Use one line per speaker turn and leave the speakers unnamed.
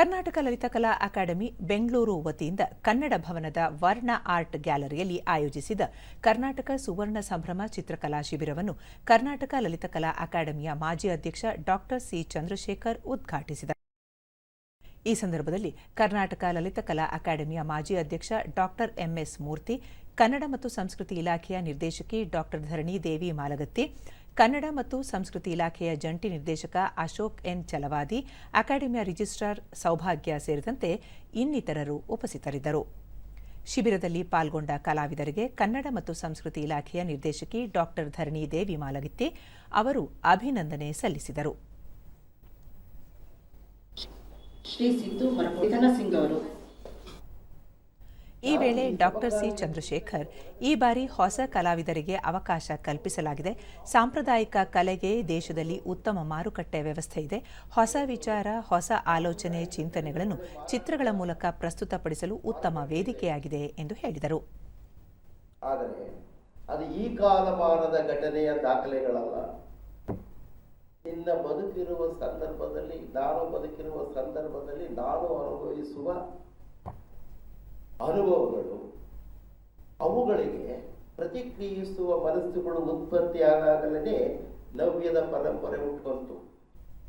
ಕರ್ನಾಟಕ ಲಲಿತಕಲಾ academy Bengaluru ವತಿಯಿಂದ ಕನ್ನಡ ಭವನದ ವರ್ಣ ಆರ್ಟ್ ಗ್ಯಾಲರಿಯಲ್ಲಿ ಆಯೋಜಿಸಿದ ಕರ್ನಾಟಕ ಸುವರ್ಣ ಸಂಭ್ರಮ ಚಿತ್ರಕಲಾ ಶಿಬಿರವನ್ನು ಕರ್ನಾಟಕ ಲಲಿತಕಲಾ ಅಕಾಡೆಮಿಯ ಮಾಜಿ ಅಧ್ಯಕ್ಷ ಡಾಕ್ಟರ್ ಸಿ ಚಂದ್ರಶೇಖರ್ ಉದ್ಘಾಟಿಸಿದರು. ಈ ಸಂದರ್ಭದಲ್ಲಿ ಕರ್ನಾಟಕ ಲಲಿತಕಲಾ ಅಕಾಡೆಮಿಯ ಮಾಜಿ ಅಧ್ಯಕ್ಷ ಡಾಕ್ಟರ್ ಎಂಎಸ್ ಮೂರ್ತಿ, ಕನ್ನಡ ಮತ್ತು ಸಂಸ್ಕೃತಿ ಇಲಾಖೆಯ ನಿರ್ದೇಶಕಿ ಡಾಕ್ಟರ್ ಧರಣಿ ದೇವಿ ಮಾಲಗತ್ತಿ ಕನ್ನಡ ಮತ್ತು ಸಂಸ್ಕೃತಿ ಇಲಾಖೆಯ ಜಂಟಿ ನಿರ್ದೇಶಕ ಅಶೋಕ್ ಎನ್ ಚಲವಾದಿ, ಅಕಾಡೆಮಿಯ ರಿಜಿಸ್ಟ್ರಾರ್ ಸೌಭಾಗ್ಯ ಸೇರಿದಂತೆ ಇನ್ನಿತರರು ಉಪಸ್ಥಿತರಿದ್ದರು. ಶಿಬಿರದಲ್ಲಿ ಪಾಲ್ಗೊಂಡ ಕಲಾವಿದರಿಗೆ ಕನ್ನಡ ಮತ್ತು ಸಂಸ್ಕೃತಿ ಇಲಾಖೆಯ ನಿರ್ದೇಶಕಿ ಡಾಕ್ಟರ್ ಧರಣಿ ದೇವಿ ಮಾಲಗಿತ್ತಿ ಅವರು ಅಭಿನಂದನೆ ಸಲ್ಲಿಸಿದರು.
ಶ್ರೀ ಸಿದ್ದು ಸಿಂಗ್ ಅವರು.
ಈ ವೇಳೆ ಡಾಕ್ಟರ್ ಸಿ ಚಂದ್ರಶೇಖರ್ ಈ ಬಾರಿ ಹೊಸ ಕಲಾವಿದರಿಗೆ ಅವಕಾಶ ಕಲ್ಪಿಸಲಾಗಿದೆ. ಸಾಂಪ್ರದಾಯಿಕ ಕಲೆಗೆ ದೇಶದಲ್ಲಿ ಉತ್ತಮ ಮಾರುಕಟ್ಟೆ ವ್ಯವಸ್ಥೆ ಇದೆ. ಹೊಸ ವಿಚಾರ, ಹೊಸ ಆಲೋಚನೆ, ಚಿಂತನೆಗಳನ್ನು ಚಿತ್ರಗಳ ಮೂಲಕ ಪ್ರಸ್ತುತಪಡಿಸಲು ಉತ್ತಮ ವೇದಿಕೆಯಾಗಿದೆ ಎಂದು ಹೇಳಿದರು.
ಆದರೆ ಅದು ಈ ಕಾಲಮಾನದ ಘಟನೆಯ ದಾಖಲೆಗಳಲ್ಲ. ನಿನ್ನ ಬದುಕಿರುವ ಸಂದರ್ಭದಲ್ಲಿ, ನಾನು ಬದುಕಿರುವ ಸಂದರ್ಭದಲ್ಲಿ ನಾನು ಅನುಭವಿಸುವ ಅನುಭವಗಳು ಅವುಗಳಿಗೆ ಪ್ರತಿಕ್ರಿಯಿಸುವ ಮನಸ್ಸುಗಳು ಉತ್ಪತ್ತಿಯಾದಾಗಲೇ ನವ್ಯದ ಪರಂಪರೆ ಹುಟ್ಟುಕೊಂತು